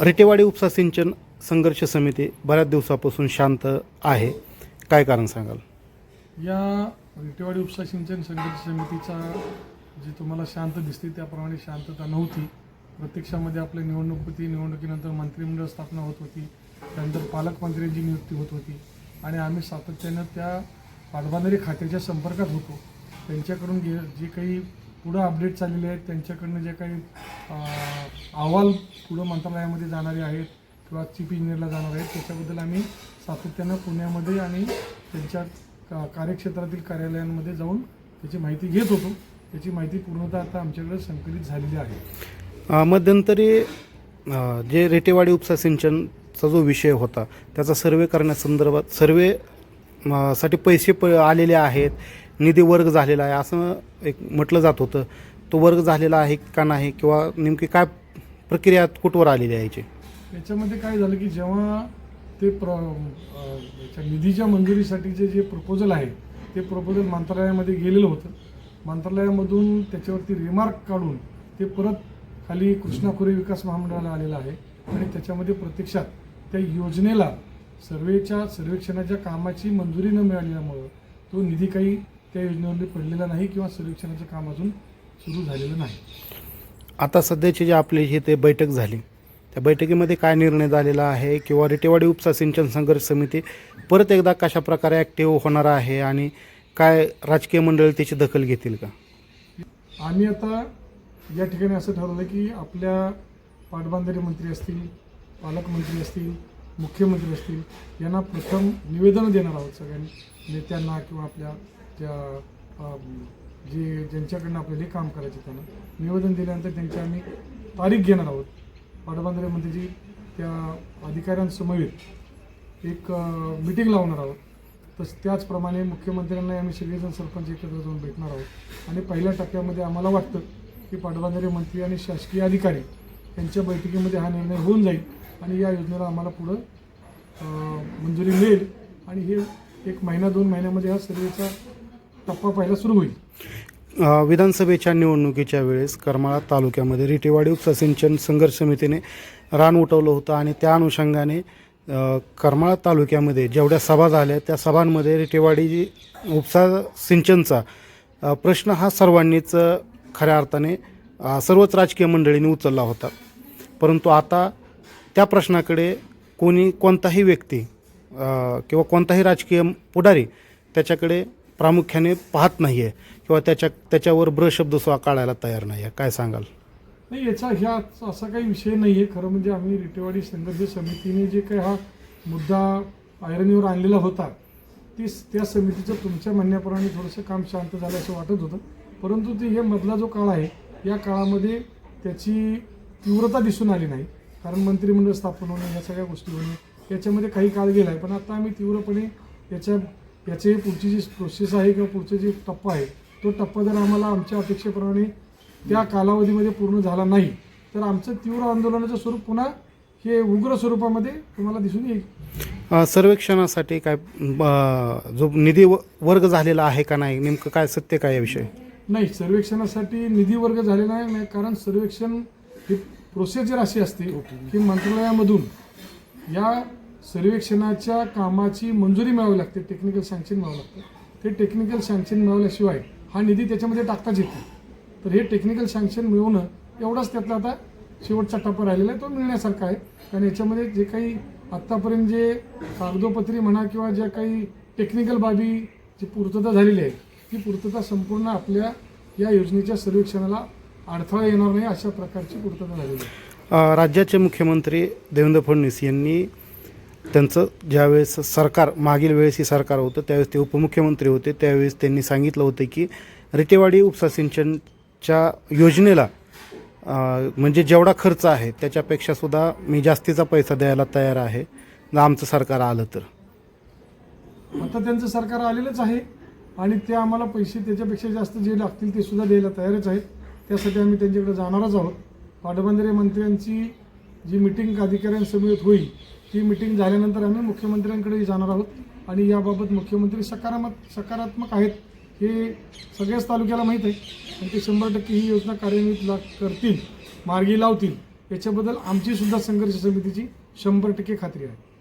रेटेवाडी उपसा सिंचन संघर्ष समिती बऱ्याच दिवसापासून शांत आहे. काय कारण सांगाल? या रेटेवाडी उपसा सिंचन संघर्ष समितीचा जी तुम्हाला शांत दिसते त्याप्रमाणे शांतता नव्हती. प्रत्यक्षामध्ये आपली निवडणूक होती निवडणुकीनंतर मंत्रिमंडळ स्थापना होत होती. त्यानंतर पालकमंत्र्यांची नियुक्ती होत होती. आणि आम्ही सातत्यानं त्या पाटबंधारे खात्याच्या संपर्कात होतो. त्यांच्याकडून गे जे काही पुढं अपडेट चाललेले आहेत त्यांच्याकडनं जे काही अहवाल पुढं मंत्रालयामध्ये जाणारे आहेत किंवा चीफ इंजिनियरला जाणार आहेत. त्याच्याबद्दल आम्ही सातत्यानं पुण्यामध्ये आणि त्यांच्या का कार्यक्षेत्रातील कार्यालयांमध्ये जाऊन त्याची माहिती घेत होतो. त्याची माहिती पूर्णतः आता आमच्याकडे संकलित झालेली आहे. मध्यंतरी जे रेटेवाडी उपसा सिंचनचा जो विषय होता त्याचा सर्वे करण्यासंदर्भात सर्वे साठी पैसे प आलेले आहेत. निधी वर्ग झालेला आहे. असं एक म्हटलं जात होतं. तो वर्ग झालेला आहे का नाही? किंवा नेमकी काय प्रक्रिया कुठवर आलेली आहे याची? याच्यामध्ये काय झालं की जेव्हा ते प्र याच्या निधीच्या मंजुरीसाठीचे जे प्रपोजल आहे ते प्रपोजल मंत्रालयामध्ये गेलेलं होतं. मंत्रालयामधून त्याच्यावरती रिमार्क काढून ते परत खाली कृष्णा खोरे विकास महामंडळाला आलेलं आहे आणि त्याच्यामध्ये प्रत्यक्षात त्या योजनेला सर्वेच्या सर्वेक्षणाच्या कामाची मंजुरी न मिळाल्यामुळं तो निधी काही त्या योजनेवरती पडलेला नाही किंवा सर्वेक्षणाचं काम अजून सुरू झालेलं नाही. आता सध्याची जी आपली ही ते बैठक झाली त्या बैठकीमध्ये काय निर्णय झालेला आहे किंवा रेटेवाडी उपसा सिंचन संघर्ष समिती परत एकदा कशा प्रकारे ॲक्टिव्ह होणार आहे आणि काय राजकीय मंडळी त्याची दखल घेतील का? आम्ही आता या ठिकाणी असं ठरवलं की आपल्या पाटबंधारे मंत्री असतील पालकमंत्री असतील मुख्यमंत्री असतील यांना प्रथम निवेदन देणार आहोत सगळ्यांनी नेत्यांना किंवा आपल्या त्या जे ज्यांच्याकडनं आपल्याला हे काम करायचे त्यांना निवेदन दिल्यानंतर त्यांची आम्ही तारीख घेणार आहोत. पाटबंधारे जी त्या अधिकाऱ्यांसमवेत एक मिटिंग लावणार आहोत. तस त्याचप्रमाणे मुख्यमंत्र्यांना आम्ही सगळेजण सरपंच एकत्र जाऊन भेटणार आहोत. आणि पहिल्या टप्प्यामध्ये आम्हाला वाटतं की पाटबंधारे मंत्री आणि शासकीय अधिकारी यांच्या बैठकीमध्ये हा निर्णय होऊन जाईल आणि या योजनेला आम्हाला पुढं मंजुरी मिळेल. आणि हे एक महिना दोन महिन्यामध्ये हा सर्वेचा टप्पा पहिला सुरू होईल. विधानसभेच्या निवडणुकीच्या वेळेस करमाळा तालुक्यामध्ये रिटेवाडी उपसा सिंचन संघर्ष समितीने रान उठवलं होतं आणि त्या अनुषंगाने करमाळा तालुक्यामध्ये जेवढ्या सभा झाल्या त्या सभांमध्ये रिटेवाडी उपसा सिंचनचा प्रश्न हा सर्वांनीच खऱ्या अर्थाने सर्वच राजकीय मंडळींनी उचलला होता. परंतु आता त्या प्रश्नाकडे कोणी कोणताही व्यक्ती किंवा कोणताही राजकीय पुढारी त्याच्याकडे प्रामुख्याने पाहत नाही आहे किंवा त्याच्या त्याच्यावर ब्रशब्द सुद्धा काढायला तयार नाही आहे काय सांगाल? नाही याचा ह्या असा काही विषय नाही आहे खरं म्हणजे आम्ही रिटेवाडी संघर्ष समितीने जे काही हा मुद्दा आयरणीवर आणलेला होता ती त्या समितीचं तुमच्या म्हणण्याप्रमाणे थोडंसं काम शांत झालं असं वाटत होतं. परंतु ते हे मधला जो काळ आहे या काळामध्ये त्याची तीव्रता दिसून आली नाही. कारण मंत्रिमंडळ स्थापन होणे या सगळ्या गोष्टी होणे याच्यामध्ये काही काळ गेला आहे पण आता आम्ही तीव्रपणे याच्या याची पुढची जी प्रोसेस आहे किंवा पुढचा जे टप्पा आहे तो टप्पा जर आम्हाला आमच्या अपेक्षेप्रमाणे त्या कालावधीमध्ये पूर्ण झाला नाही तर आमचं तीव्र आंदोलनाचं स्वरूप पुन्हा हे उग्र स्वरूपामध्ये तुम्हाला दिसून येईल. सर्वेक्षणासाठी काय जो निधी वर्ग झालेला आहे का नाही नेमकं काय सत्य काय याविषयी नाही सर्वेक्षणासाठी निधी वर्ग झालेला नाही, कारण सर्वेक्षण ही प्रोसिजर अशी असते की मंत्रालयामधून या सर्वेक्षणाच्या कामाची मंजुरी मिळावी लागते टेक्निकल सँक्शन मिळावं लागतं. ते टेक्निकल सँक्शन मिळवल्याशिवाय हा निधी त्याच्यामध्ये टाकताच येत नाही. तर हे टेक्निकल सँक्शन मिळवणं एवढाच त्यातला आता शेवटचा टप्पा राहिलेला आहे तो मिळण्यासारखा आहे. कारण याच्यामध्ये जे काही आत्तापर्यंत जे कागदोपत्री म्हणा किंवा ज्या काही टेक्निकल बाबी जी पूर्तता झालेली आहे ती पूर्तता संपूर्ण आपल्या या योजनेच्या सर्वेक्षणाला अडथळा येणार नाही अशा प्रकारची पूर्तता झालेली आहे. राज्याचे मुख्यमंत्री देवेंद्र फडणवीस यांनी त्यांचं ज्यावेळेस सरकार मागील वेळेस ही सरकार होतं त्यावेळेस ते उपमुख्यमंत्री होते त्यावेळेस त्यांनी सांगितलं होतं की रेटेवाडी उपसा सिंचनच्या योजनेला म्हणजे जेवढा खर्च आहे त्याच्यापेक्षा सुद्धा मी जास्तीचा पैसा द्यायला तयार आहे जर आमचं सरकार आलं तर. आता त्यांचं सरकार आलेलंच आहे आणि ते आम्हाला पैसे त्याच्यापेक्षा जास्त जे लागतील ते सुद्धा द्यायला तयारच आहेत. त्यासाठी आम्ही त्यांच्याकडे जाणारच आहोत. पाटबंधारे मंत्र्यांची जी मिटिंग अधिकाऱ्यांसमवेत होईल ही मिटिंग झाल्यानंतर आम्ही मुख्यमंत्र्यांकडेही जाणार आहोत. आणि याबाबत मुख्यमंत्री सकारात्मक सकारात्मक आहेत हे सगळ्याच तालुक्याला माहीत आहे. आणि ते शंभर टक्के ही योजना कार्यान्वित ला करतील मार्गी लावतील. याच्याबद्दल आमचीसुद्धा संघर्ष समितीची शंभर टक्के खात्री आहे.